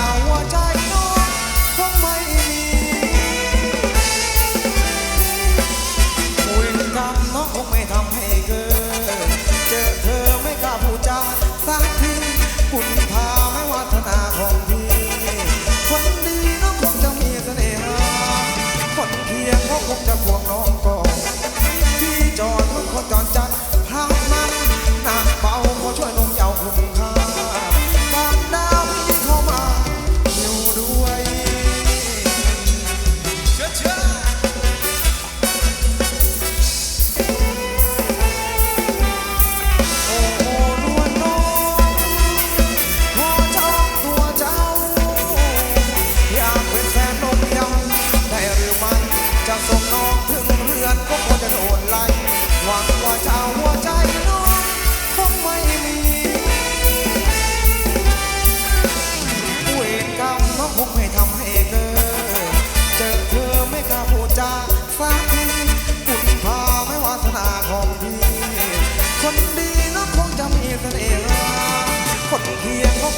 让我在。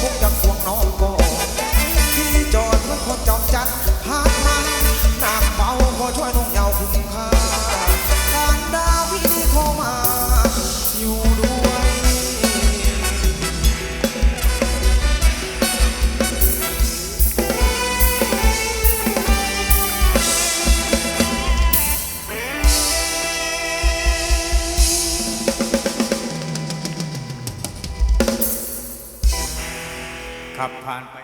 คงจังควงนอง ขับผ่านไป